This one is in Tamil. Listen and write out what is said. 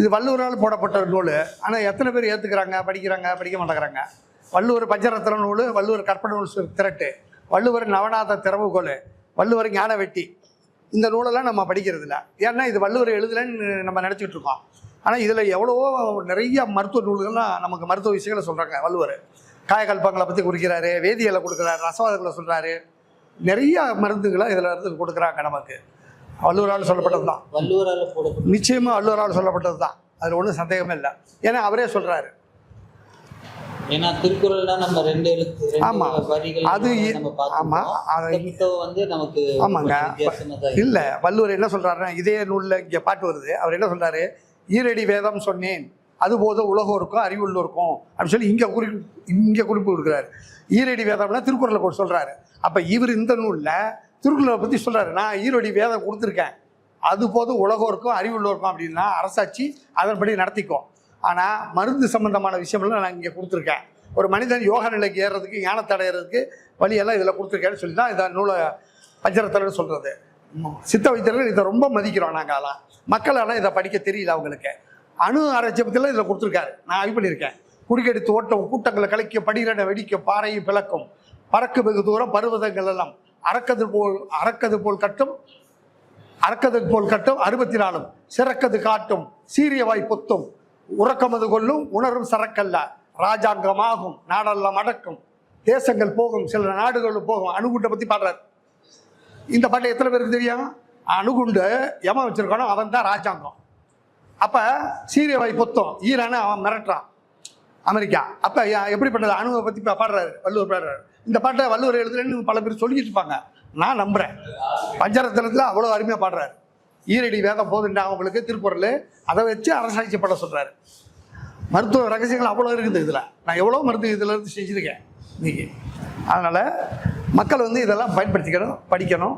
இது வள்ளுவரால் போடப்பட்ட நூல். ஆனால் எத்தனை பேர் ஏற்றுக்கிறாங்க படிக்கிறாங்க படிக்க மாட்டேங்கிறாங்க? வள்ளுவர் பஞ்சரத்ன நூல் வள்ளுவர் கற்பனை நூல் திரட்டு. வள்ளுவர் நவநாத திறவுகோல் வள்ளுவர் ஞான வெட்டி. இந்த நூலெல்லாம் நம்ம படிக்கிறது இல்லை ஏன்னா இது வள்ளுவர் எழுதலைன்னு நம்ம நினச்சிக்கிட்டு இருக்கோம். ஆனால் இதில் எவ்வளவோ நிறைய மருத்துவ நூல்கள்லாம் நமக்கு மருத்துவ விஷயங்களை சொல்கிறாங்க வள்ளுவர். காயகல்பங்களை பற்றி குறிக்கிறாரு வேதியியலை கொடுக்குறாரு ரசவாதங்களை சொல்கிறாரு நிறைய மருந்துகளை இதில் இருந்து கொடுக்குறாங்க நமக்கு. வள்ளுவரால் சொல்லப்பட்டது தான் போடப்பட்ட நிச்சயமாக வள்ளுவரால் சொல்லப்பட்டது தான் அதில் ஒன்றும் சந்தேகமே இல்லை. ஏன்னா அவரே சொல்கிறாரு ஏன்னா திருக்குறள்னா நம்ம ரெண்டு எழுத்து ஆமா. வரிகள் அது ஆமா. அது வந்து நமக்கு ஆமாங்க. இல்லை வள்ளுவர் என்ன சொல்கிறாருன்னா இதே நூலில் இங்கே பாட்டு வருது. அவர் என்ன சொல்றாரு? ஈரடி வேதம் சொன்னேன். அதுபோது உலகோருக்கும் அறிவுள்ளோருக்கும் அப்படின்னு சொல்லி இங்கே குறி இங்கே குறிப்பு கொடுக்குறாரு. ஈரடி வேதம்னா திருக்குறளை கூட சொல்கிறாரு அப்போ இவர் இந்த நூலில் திருக்குறளை பற்றி சொல்கிறாரு நான் ஈரோடி வேதம் கொடுத்துருக்கேன். அது போது உலகோருக்கும் அறிவுள்ளோருக்கும் அப்படின்னா அரசாட்சி அதன்படி நடத்திக்கும் ஆனால் மருந்து சம்பந்தமான விஷயம்லாம் நான் இங்கே கொடுத்துருக்கேன். ஒரு மனிதன் யோக நிலைக்கு ஏறுறதுக்கு ஞானத்தை அடையிறதுக்கு வழியெல்லாம் இதில் கொடுத்துருக்கேன்னு சொல்லி தான் இதை நூலை பஞ்சரத்தலன்னு சொல்கிறது சித்த வைத்தியர்கள் இதை ரொம்ப மதிக்கிறோம் நாங்கள் அதெல்லாம். மக்கள் ஆனால் இதை படிக்க தெரியல அவங்களுக்கு. அணு ஆராய்ச்சி பற்றிலாம் இதில் கொடுத்துருக்காரு. நான் இது பண்ணியிருக்கேன். குடிக்கெடுத்து ஓட்டம் கூட்டங்களை கலைக்க படிரட வெடிக்க பாறையை பிளக்கும் பறக்கு வெகு தூரம் பருவதங்கள் எல்லாம். அறக்கது போல் அறக்கது போல் கட்டும் அறக்கது போல் கட்டும் அறுபத்தி நாலும் சிறக்கது காட்டும் சீரியவாய் பொத்தும். உறக்கமது கொள்ளும் உணரும் சரக்கல்ல. ராஜாங்கமாகும் நாடெல்லாம் அடக்கும் தேசங்கள் போகும் சில நாடுகள் போகும். அணுகுண்டை பற்றி பாடுறார். இந்த பாட்டு எத்தனை பேருக்கு தெரியும்? அணுகுண்டு எமன் வச்சிருக்கானோ அவன் தான் ராஜாங்கம். அப்போ சீரியவாய் பொத்தம். ஈரானை அவன் மிரட்டுறான். அமெரிக்கா. அப்போ எப்படிப்பட்டது அணுவை பற்றி பாடுறாரு வள்ளுவர் பாடுறாரு. இந்த பாட்டை வள்ளுவர் எழுதுறேன்னு பல பேர் சொல்லிட்டு இருப்பாங்க. நான் நம்புகிறேன் பஞ்சரத்தனத்தில் அவ்வளோ அருமையாக பாடுறாரு. ஈரடி வேதம் போதுண்டா அவங்களுக்கு திருக்குறள். அதை வச்சு அரசாட்சி பண்ண சொல்கிறாரு மருத்துவ ரகசியங்கள் அவ்வளோ இருக்குது இதில். நான் எவ்வளோ மருத்துவ இதில் இருந்து செஞ்சுருக்கேன் இன்னைக்கு. அதனால் மக்கள் வந்து இதெல்லாம் பயன்படுத்திக்கணும் படிக்கணும்.